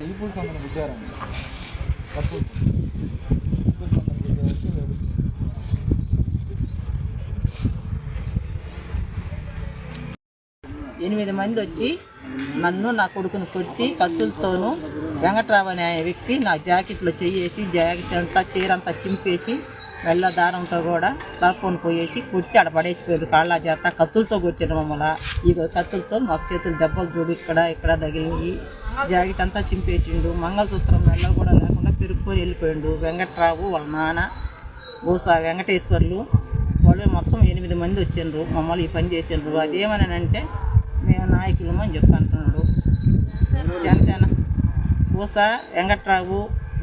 ఈపుల్ సందన గుద్దారండి ఎనిమిది మంది వచ్చి నన్ను నా కొడుకును కొట్టి కత్తులతోనూ వెంకట్రావు అనే వ్యక్తి నా జాకెట్లో చెయ్యేసి జాకెట్ అంతా చీర అంతా చింపేసి వెళ్ళ దారంతో కూడా లాక్కొని పోయేసి కుట్టి ఆడ పడేసిపోయారు. కాళ్ళ చేత కత్తులతో కొట్టారు మమ్మల్ని. ఇక కత్తులతో మాకు చేతులు దెబ్బలు చూడు ఇక్కడ ఇక్కడ తగిలినాయి జాకెట్ అంతా చింపేసిండు. మంగళసూత్రం వెళ్ళ కూడా లేకుండా పెరుక్కొని వెళ్ళిపోయిండు. వెంకట్రావు వాళ్ళ నాన్న ఊసా వెంకటేశ్వర్లు వాళ్ళు మొత్తం ఎనిమిది మంది వచ్చిండ్రు. మమ్మల్ని ఈ పని చేసిండ్రు. అదేమనంటే మేము నాయకులము అని చెప్పి అంటున్నాడు జనసేన ఊస వెంకట్రావు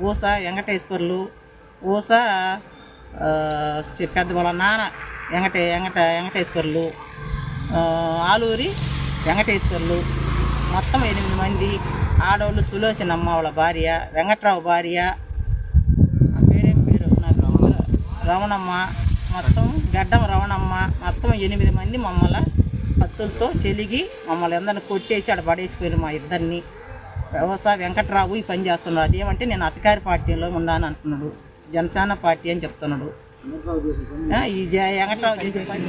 ఊస వెంకటేశ్వర్లు ఊస పెద్ద వాళ్ళ నాన్న వెంకటే వెంకట వెంకటేశ్వర్లు ఆలూరి వెంకటేశ్వర్లు మొత్తం ఎనిమిది మంది ఆడవాళ్ళు సులోచనమ్మ వాళ్ళ భార్య వెంకట్రావు భార్య పేరేం పేరు? నాకు రమణమ్మ. మొత్తం గడ్డం రమణమ్మ. మొత్తం ఎనిమిది మంది మమ్మల్ని కత్తులతో చెలిగి మమ్మల్ని ఎందరిని కొట్టేసి ఆడ పడేసిపోయారు మా ఇద్దరిని. వ్యవసాయ వెంకట్రావు ఈ పని చేస్తున్నాడు. అదేమంటే నేను అధికారి పార్టీలో ఉన్నాను అంటున్నాడు. జనసేన పార్టీ అని చెప్తున్నాడు. ఈ వెంకట్రావు చేసే పని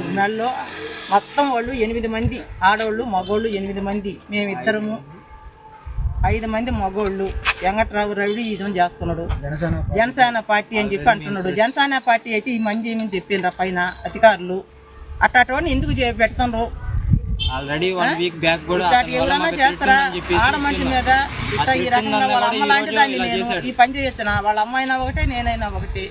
మొత్తం వాళ్ళు ఎనిమిది మంది ఆడవాళ్ళు మగోళ్ళు ఎనిమిది మంది మేమిద్దరము. ఐదు మంది మగోళ్ళు వెంకట్రావు రవి ఈజం చేస్తున్నాడు. జనసేన పార్టీ అని చెప్పి అంటున్నాడు. జనసేన పార్టీ అయితే ఈ మంది ఏమని చెప్పిండ్రు పైన అధికారులు? అట్టాటోని ఎందుకు చే- ఆల్రెడీ వన్ వీక్ బ్యాక్ కూడా ఎవరన్నా చేస్తారా ఆడ మనిషి. మీద ఈ రకంగా వాళ్ళ అమ్మ లాంటి దాన్ని. ఈ పని చేయొచ్చునా వాళ్ళ అమ్మైనా ఒకటే నేనైనా ఒకటే